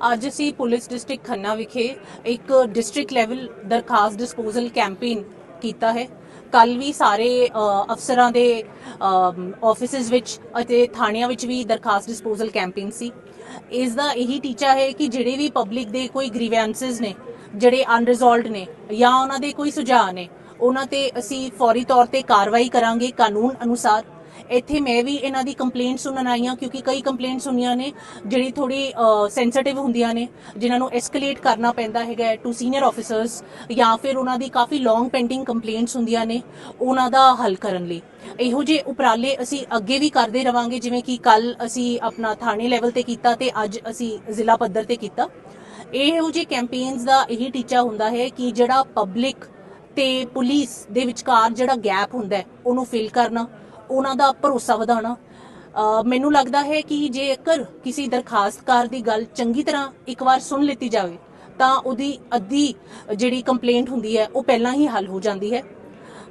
ਅੱਜ ਅਸੀਂ police district Khanna ਵਿਖੇ ਇੱਕ ਡਿਸਟ੍ਰਿਕਟ ਲੈਵਲ ਦਰਖਾਸਤ ਡਿਸਪੋਜ਼ਲ ਕੈਂਪੇਨ ਕੀਤਾ ਹੈ। ਕੱਲ ਵੀ ਸਾਰੇ ਅਫਸਰਾਂ ਦੇ ਆਫਿਸਿਸ ਵਿੱਚ ਅਤੇ ਥਾਣਿਆਂ ਵਿੱਚ ਵੀ ਦਰਖਾਸਤ ਡਿਸਪੋਜ਼ਲ ਕੈਂਪੇਨ ਸੀ। ਇਸ ਦਾ ਇਹੀ ਟੀਚਾ ਹੈ ਕਿ ਜਿਹੜੇ ਵੀ ਪਬਲਿਕ ਦੇ ਕੋਈ ਗ੍ਰੀਵੈਂਸਸ ਨੇ, ਜਿਹੜੇ ਅਨਰਿਜ਼ੋਲਵਡ ਨੇ ਜਾਂ ਉਹਨਾਂ ਦੇ ਕੋਈ ਸੁਝਾਅ ਨੇ, ਉਹਨਾਂ ਤੇ ਅਸੀਂ ਫੌਰੀ ਤੌਰ ਤੇ ਕਾਰਵਾਈ ਕਰਾਂਗੇ ਕਾਨੂੰਨ ਅਨੁਸਾਰ। ਇੱਥੇ ਮੈਂ ਵੀ ਇਹਨਾਂ ਦੀ ਕੰਪਲੇਂਟ ਸੁਣਨ ਆਈ ਹਾਂ, ਕਿਉਂਕਿ ਕਈ ਕੰਪਲੇਂਟਸ ਹੁੰਦੀਆਂ ਨੇ ਜਿਹੜੀ ਥੋੜੀ ਸੈਂਸਿਟਿਵ ਹੁੰਦੀਆਂ ਨੇ, ਜਿਨ੍ਹਾਂ ਨੂੰ ਐਸਕੇਲੇਟ ਕਰਨਾ ਪੈਂਦਾ ਹੈਗਾ ਟੂ ਸੀਨੀਅਰ ਆਫੀਸਰਸ ਜਾਂ ਫਿਰ ਉਹਨਾਂ ਦੀ ਕਾਫੀ ਲੌਂਗ ਪੈਂਡਿੰਗ ਕੰਪਲੇਂਟਸ ਹੁੰਦੀਆਂ ਨੇ, ਉਹਨਾਂ ਦਾ ਹੱਲ ਕਰਨ ਲਈ। ਇਹੋ ਜਿਹੇ ਉਪਰਾਲੇ ਅਸੀਂ ਅੱਗੇ ਵੀ ਕਰਦੇ ਰਵਾਂਗੇ, ਜਿਵੇਂ ਕਿ ਕੱਲ ਅਸੀਂ ਆਪਣਾ ਥਾਣੇ ਲੈਵਲ ਤੇ ਕੀਤਾ ਤੇ ਅੱਜ ਅਸੀਂ ਜ਼ਿਲ੍ਹਾ ਪੱਧਰ ਤੇ ਕੀਤਾ। ਇਹੋ ਜਿਹੇ ਕੈਂਪੇਨਸ ਦਾ ਇਹੀ ਟੀਚਾ ਹੁੰਦਾ ਹੈ ਕਿ ਜਿਹੜਾ ਪਬਲਿਕ ਤੇ ਪੁਲਿਸ ਦੇ ਵਿਚਕਾਰ ਜਿਹੜਾ ਗੈਪ ਹੁੰਦਾ ਉਹਨੂੰ ਫਿਲ ਕਰਨਾ ਉਹਨਾਂ ਦਾ ਭਰੋਸਾ ਵਧਾਉਣਾ। ਮੈਨੂੰ ਲੱਗਦਾ ਹੈ ਕਿ ਜੇਕਰ ਕਿਸੇ ਦਰਖਾਸਤਕਾਰ ਦੀ ਗੱਲ ਚੰਗੀ ਤਰ੍ਹਾਂ ਇੱਕ ਵਾਰ ਸੁਣ ਲਿੱਤੀ ਜਾਵੇ, ਤਾਂ ਉਹਦੀ ਅੱਧੀ ਜਿਹੜੀ ਕੰਪਲੇਂਟ ਹੁੰਦੀ ਹੈ, ਉਹ ਪਹਿਲਾਂ ਹੀ ਹੱਲ ਹੋ ਜਾਂਦੀ ਹੈ।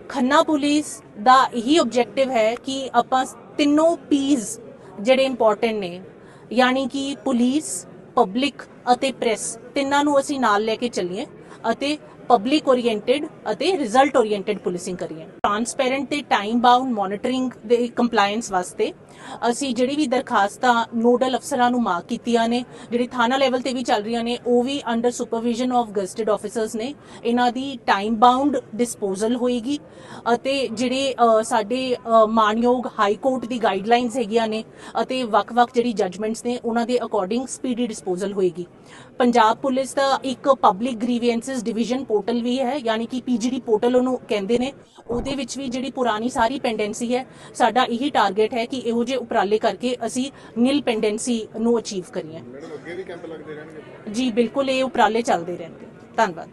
ਖੰਨਾ ਪੁਲਿਸ ਦਾ ਇਹੀ ਆਬਜੈਕਟਿਵ ਹੈ ਕਿ ਆਪਾਂ ਤਿੰਨੋਂ ਪੀਸ ਜਿਹੜੇ ਇੰਪੋਰਟੈਂਟ ਨੇ, ਯਾਨੀ ਕਿ ਪੁਲਿਸ ਪਬਲਿਕ ਅਤੇ ਪ੍ਰੈਸ ਤਿੰਨਾਂ ਨੂੰ ਅਸੀਂ ਨਾਲ ਲੈ ਕੇ ਚੱਲੀਏ। ਅਤੇ ਪਬਲਿਕ ਓਰੀਐਂਟਡ ਅਤੇ ਰਿਜ਼ਲਟ ਓਰੀਐਂਟਡ ਪੁਲਿਸਿੰਗ ਕਰੀਏ। ਟ੍ਰਾਂਸਪੇਰੈਂਟ ਤੇ ਟਾਈਮ ਬਾਉਂਡ ਮੋਨਿਟਰਿੰਗ ਦੇ ਕੰਪਲਾਈਂਸ ਵਾਸਤੇ ਅਸੀਂ ਜਿਹੜੀ ਵੀ ਦਰਖਾਸਤਾਂ ਨੋਡਲ ਅਫਸਰਾਂ ਨੂੰ ਮਾਰਕ ਕੀਤੀਆਂ ਨੇ ਜਿਹੜੀ ਥਾਣਾ ਲੈਵਲ ਤੇ ਵੀ ਚੱਲ ਰਹੀਆਂ ਨੇ ਉਹ ਵੀ under supervision of gazetted officers ਨੇ। ਇਹਨਾਂ ਦੀ ਟਾਈਮ ਬਾਉਂਡ ਡਿਸਪੋਜ਼ਲ ਹੋਏਗੀ ਅਤੇ ਜਿਹੜੇ ਸਾਡੇ ਅ, ਮਾਣਯੋਗ ਹਾਈ ਕੋਰਟ ਦੀ ਗਾਈਡਲਾਈਨਸ ਹੈਗੀਆਂ ਨੇ ਅਤੇ ਵੱਖ-ਵੱਖ ਜਿਹੜੀ ਜਜਮੈਂਟਸ ਨੇ ਉਹਨਾਂ ਦੇ ਅਕੋਰਡਿੰਗ ਸਪੀਡੀ ਡਿਸਪੋਜ਼ਲ ਹੋਏਗੀ। ਪੰਜਾਬ ਪੁਲਿਸ ਦਾ ਇੱਕ ਪਬਲਿਕ ਗ੍ਰੀਵੈਂਸਸ ਡਿਵੀਜ਼ਨ ਪੋਰਟਲ ਵੀ ਹੈ ਯਾਨੀ ਕਿ ਪੀਜੀਡੀ ਪੋਰਟਲ ਉਹਨੂੰ ਕਹਿੰਦੇ ਨੇ। ਉਹਦੇ ਵਿੱਚ ਵੀ ਜਿਹੜੀ ਪੁਰਾਣੀ ਸਾਰੀ ਪੈਂਡੈਂਸੀ ਹੈ ਸਾਡਾ ਇਹੀ ਟਾਰਗੇਟ ਹੈ ਕਿ ਇਹੋ ਜਿਹੇ ਉਪਰਾਲੇ ਕਰਕੇ ਅਸੀਂ ਨਿਲ ਪੈਂਡੈਂਸੀ ਨੂੰ ਅਚੀਵ ਕਰੀਏ। ਮੈਡਮ ਅੱਗੇ ਵੀ ਕੈਂਪ ਲੱਗਦੇ ਰਹਿਣਗੇ? ਜੀ ਬਿਲਕੁਲ ਇਹ ਉਪਰਾਲੇ ਚੱਲਦੇ ਰਹਿਣਗੇ। ਧੰਨਵਾਦ।